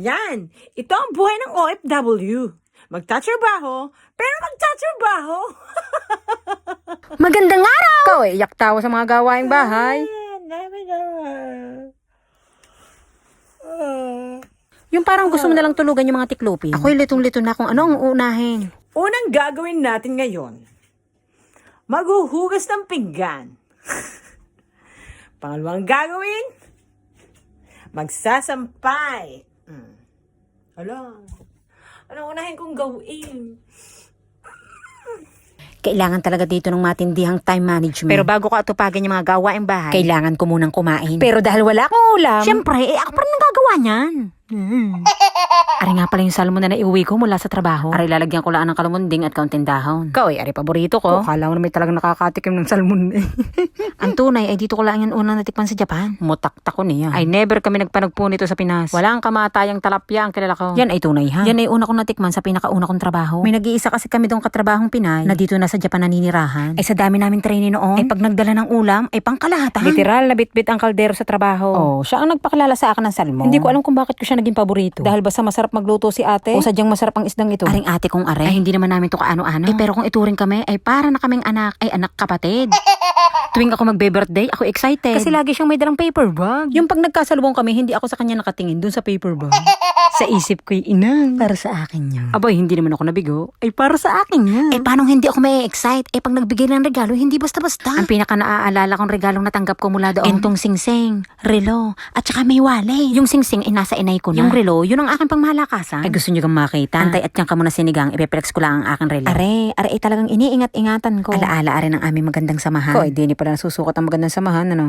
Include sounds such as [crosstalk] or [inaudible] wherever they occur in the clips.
Yan. Ito ang buhay ng OFW. Magtatrabaho, pero magtatrabaho. [laughs] Magandang araw! Ikaw eh, iyak tawa sa mga gawaing bahay. Ah. Yung parang gusto mo nalang tulugan yung mga tiklupi. Ako'y litong-lito na kung ano ang uunahin. Unang gagawin natin ngayon, maghuhugas ng pinggan. [laughs] Pangalawang gagawin, magsasampay. Hmm. Ala, ano unahin kong gawin? Kailangan talaga dito ng matindihang time management. Pero bago ko atupagin yung mga gawaing bahay, kailangan ko munang kumain. Pero dahil wala akong ulam, syempre, eh, ako pa rin ang gagawa niyan. Mm. Ari nga pala yung salmon na naiuwi ko mula sa trabaho. Ari lalagyan ko lang ng kalumunding at kaunting dahon. Ikaw eh, ari paborito ko. Kala mo na may talagang nakakatikim ng salmon eh. [laughs] ang tunay ay dito ko lang yan unang natikman sa Japan. Mutakta ko niya. Ay never kami nagpanagpo nito sa Pinas. Wala ang kamatayang talapya ang kilala ko. Yan ay tunay ha. Yan ay una kong natikman sa pinakauna kong trabaho. May nag-iisa kasi kami doong katrabahong Pinay na dito na sa Japan naninirahan. Ay sa dami namin training noon. Ay pag nagdala ng ulam ay pangkalahatan. Literal na bitbit ang kaldero sa trabaho. Oh, siya ang nagpakilala sa akin ng salmon. Hindi ko alam kung bakit ko siya naging paborito. Dahil basta masarap magluto si ate o sadyang masarap ang isdang ito. Aring ate kong are. Ay hindi naman namin to kaano-ano. Eh pero kung ituring kami ay para na kaming anak ay anak kapatid. Tuwing ako magbe-birthday, ako excited. Kasi lagi siyang may dalang paper bag. Yung pag nagkasalubong kami, hindi ako sa kanya nakatingin dun sa paper bag. Sa isip ko'y inang. Para sa akin yun. Abay, hindi naman ako nabigo. Ay, para sa akin yan. Eh, paano hindi ako may excite Eh, pag nagbigay ng regalo, hindi basta-basta. Ang pinaka naaalala kong regalong natanggap ko mula doon. Entong singsing, relo, at saka may wallet. Yung singsing ay nasa inay ko na. Yung relo, yun ang aking pangmalakasan. Ay, gusto niyo kang makita. Antay at yan ka muna sinigang, ipeplex ko lang ang aking relo. Are, are, ay talagang iniingat-ingatan ko. Alaala, are ng aming magandang samahan. Ko, hindi ni pala nasusukat ang magandang samahan, ano?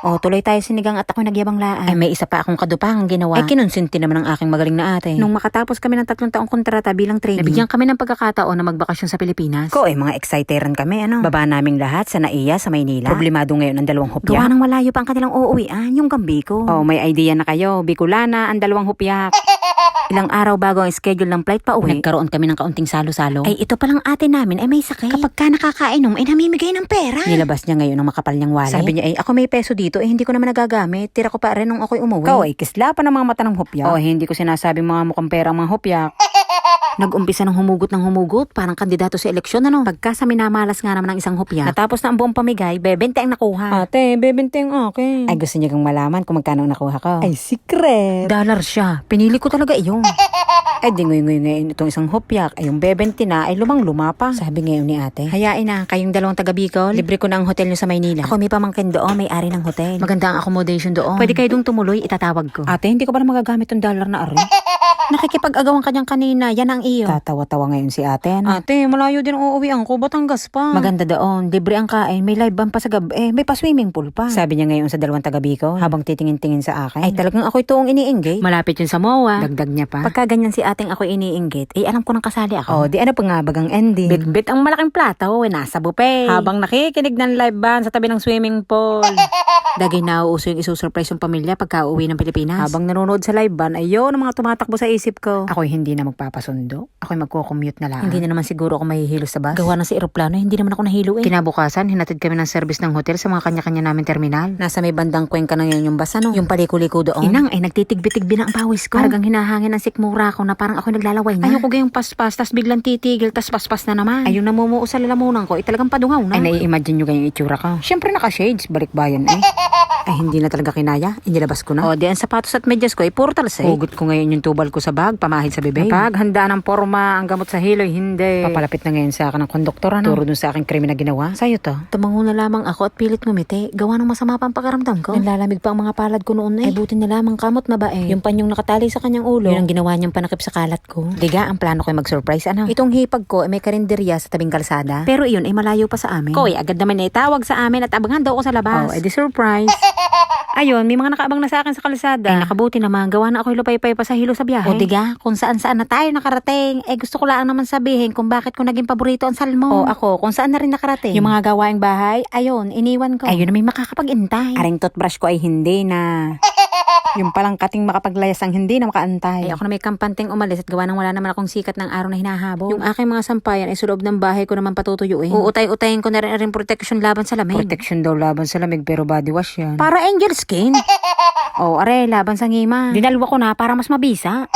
O, tuloy tayo sinigang at ako nagyabang laan. Ay, may isa pa akong kadupang ginawa. Ay, kinonsinti naman ng aking magaling na ate. Nung makatapos kami ng tatlong taong kontrata bilang trainee, nabigyan kami ng pagkakataon na magbakasyon sa Pilipinas. Ko, eh, mga exciteran kami, ano? Baba naming lahat sa Naiya, sa Maynila. Problemado ngayon ang dalawang hupya. Gawa ng malayo pa ang kanilang uuwian, yung Gambiko. Oh, may idea na kayo. Bicolana, ang dalawang hupyak. Ilang araw bago ang schedule ng flight pa uwi, nagkaroon kami ng kaunting salo-salo. Ay, ito palang ate namin ay may sakit. Kapag ka nakakainom, ay namimigay ng pera. Nilabas niya ngayon ng makapal niyang wallet. Sabi niya, ay ako may peso dito, eh hindi ko naman nagagamit. Tira ko pa rin nung ako'y umuwi. Ay kisla pa ng mga mata ng hopya. Oh, hindi ko sinasabing mga mukhang pera ang mga hopya. [laughs] Nag-umpisa ng humugot ng humugot, parang kandidato sa eleksyon ano. Pagka sa minamalas nga naman ng isang hopya, natapos na ang buong pamigay, bebente ang nakuha. Ate, bebente ang akin. Ay gusto niya kang malaman kung magkano ang nakuha ko. Ay, secret. Dollar siya. Pinili ko talaga iyon. [laughs] Ay, di ngoy ngayon itong isang hopyak. Ay, yung bebente na ay lumang lumapa. Sabi ngayon ni ate, hayain na, kayong dalawang taga Bicol, libre ko na ang hotel nyo sa Maynila. Ako may pamangkin doon, may ari ng hotel. Maganda ang accommodation doon. Pwede kayo doon tumuloy, itatawag ko. Ate, hindi ko pa na magagamit yung dollar na ari. [laughs] Nakikipag-agawan kanyang kanina, yan ang iyo. Tatawa-tawa ngayon si ate. Ano? Ate, malayo din ang uuwian ko, Batangas pa. Maganda doon, libre ang kain, may live band pa sa gabi, eh, may pa swimming pool pa. Sabi niya ngayon sa dalawang taga Bicol, habang titingin-tingin sa akin. Ay, talagang ako ito ang ini-engage. Malapit yun sa MOA. Dagdag niya pa. Pagka ganyan si ating ako ini-engage, eh alam ko nang kasali ako. Oh, di ano pa nga bagang ending. Bit-bit ang malaking plato, eh, nasa buffet. Habang nakikinig ng live band sa tabi ng swimming pool. [laughs] Dagay na uuso yung isusurprise yung pamilya pagka uwi ng Pilipinas. Habang nanonood sa live band, ayun ang mga tumatakbo sa isip ko. Ako'y hindi na magpapasundo. Ako'y magko-commute na lang. Hindi na naman siguro ako mahihilo sa bus. Gawa na sa eroplano, hindi naman ako nahilo eh. Kinabukasan, hinatid kami ng service ng hotel sa mga kanya-kanya namin terminal. Nasa may bandang Cuenca na ngayon yung bus, ano? Yung paliko-liko doon. Inang, ay nagtitigbi-tigbi na ang pawis ko. Paragang hinahangin ng sikmura ko na parang ako'y naglalaway na. Ayoko gayong paspas, tas biglang titigil, tas paspas na naman. Ay, yung namumuo sa lalamunan ko, ay talagang padungaw na. Ay, nai-imagine nyo gayong itsura ko. Siyempre naka-shades, balikbayan eh. [laughs] Ay, hindi na talaga kinaya. Inilabas ko na. O, di ang sapatos at medyas ko ay puro talsay. Hugot ko ngayon yung tubal ko sa bag, pamahid sa bibig. Pag handa ng forma, ang gamot sa hiloy, hindi. Papalapit na ngayon sa akin ng konduktor, ano? Turo dun sa aking krimen na ginawa. Sa'yo to. Tumango na lamang ako at pilit ngumiti. Gawa ng masama pang pakaramdam ko. Nanlalamig pa ang mga palad ko noon eh. Ay, buti na lamang kamot mabae. Yung panyong nakatali sa kanyang ulo. Yun ang ginawa niyang panakip sa kalat ko. Diga, ang plano ko ay mag-surprise, ano? Itong hipag ko ay may karinderya sa tabing kalsada. Pero iyon ay malayo pa sa amin. Koy, agad naman ay tawag sa amin at abangan daw ako sa labas. Oh, edi surprise. Ayun, may mga nakaabang na sa akin sa kalsada. Ay, nakabuti naman. Gawa na ako'y lupay-pay pa sa hilo sa biyahe. O diga, kung saan-saan na tayo nakarating. Eh, gusto ko lang naman sabihin kung bakit ko naging paborito ang salmon. O ako, kung saan na rin nakarating. Yung mga gawaing bahay, ayun, iniwan ko. Ayun na may makakapag-intay. Aring toothbrush ko ay hindi na. Yung palang kating makapaglayas ang hindi na makaantay. Ay ako na may kampanteng umalis at gawa nang wala naman akong sikat ng araw na hinahabol. Yung aking mga sampayan ay sa loob ng bahay ko naman patutuyuin. Uutay-utayin ko na rin rin protection laban sa lamig. Protection daw laban sa lamig pero body wash yan. Para angel skin. [laughs] oh, are, laban sa ngima. Dinalwa ko na para mas mabisa. [laughs]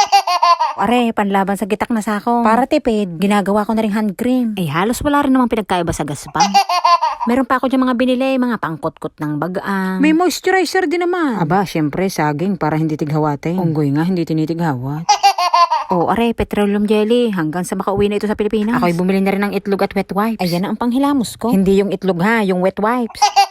Are, panlaban sa gitak na sako. Para tipid, ginagawa ko na rin hand cream. Eh, halos wala rin namang pinagkaiba sa gaspa. [laughs] Meron pa ako dyan mga binili, mga pangkot-kot ng bagang. May moisturizer din naman. Aba, syempre, saging para hindi tighawate. Unggoy nga, hindi tinitighawat. Oo, are, petroleum jelly. Hanggang sa makauwi na ito sa Pilipinas. Ako'y bumili na rin ng itlog at wet wipes. Ayan na ang panghilamos ko. Hindi yung itlog ha, yung wet wipes. [laughs]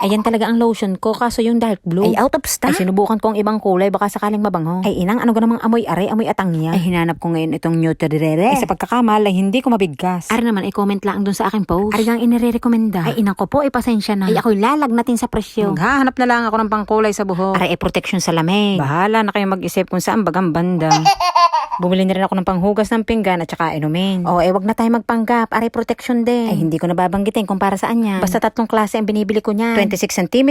Ayan talaga ang lotion ko, kaso yung dark blue. Ay, out of stock. Ay, sinubukan ko ang ibang kulay, baka sakaling mabango. Ay, inang, ano ka namang amoy are, amoy atangya. Ay, hinanap ko ngayon itong Nutri-Rere. Ay, sa pagkakamal, ay hindi ko mabigkas. Are naman, i-comment lang dun sa aking post. Are lang inire-recommenda. Ay, inang ko po, ipasensya na. Ay, ako'y lalagnatin sa presyo. Maghahanap na lang ako ng pangkulay sa buhok. Are, e protection sa lamig. Bahala na kayo mag-isip kung saan bagang banda. [laughs] Bumili na rin ako ng panghugas ng pinggan at saka inumin. Oo, eh wag na tayo magpanggap. Aray protection din. Ay hindi ko na babanggitin kung para saan yan. Basta tatlong klase ang binibili ko niyan. 26 cm.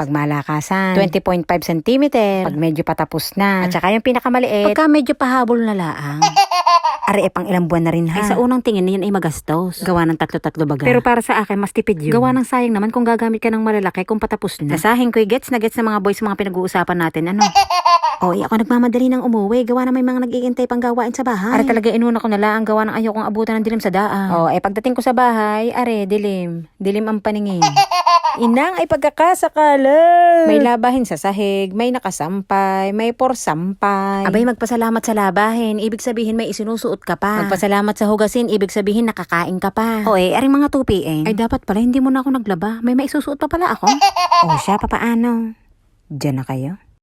Pag malakasan. 20.5 cm. Pag medyo patapos na. At saka yung pinakamaliit. Pagka medyo pahabol na laang. [laughs] Are, eh, pang ilang buwan na rin ha. Ay, sa unang tingin na yan ay magastos. Gawa ng tatlo-tatlo baga. Pero para sa akin, mas tipid yun. Gawa ng sayang naman kung gagamit ka ng malalaki kung patapos na. Nasahin ko'y gets na gets ng mga boys mga pinag-uusapan natin. Ano? [laughs] O, eh, ako nagmamadali ng umuwi. Gawa na may mga nag-iintay pang gawain sa bahay. Are talaga inuna ko na lang. Gawa ng ayokong abutan ng dilim sa daan. O, eh pagdating ko sa bahay, are, dilim. Dilim ang paningin. [laughs] Inang ay pagkakasakala. May labahin sa sahig, may nakasampay, may porsampay. Abay, magpasalamat sa labahin. Ibig sabihin may isinusuot ka pa. Magpasalamat sa hugasin, ibig sabihin nakakain ka pa. O eh, aring mga 2 Ay dapat pala, hindi mo na ako naglaba. May maisusuot pa pala ako. [laughs] o siya, papaano? Diyan na kayo?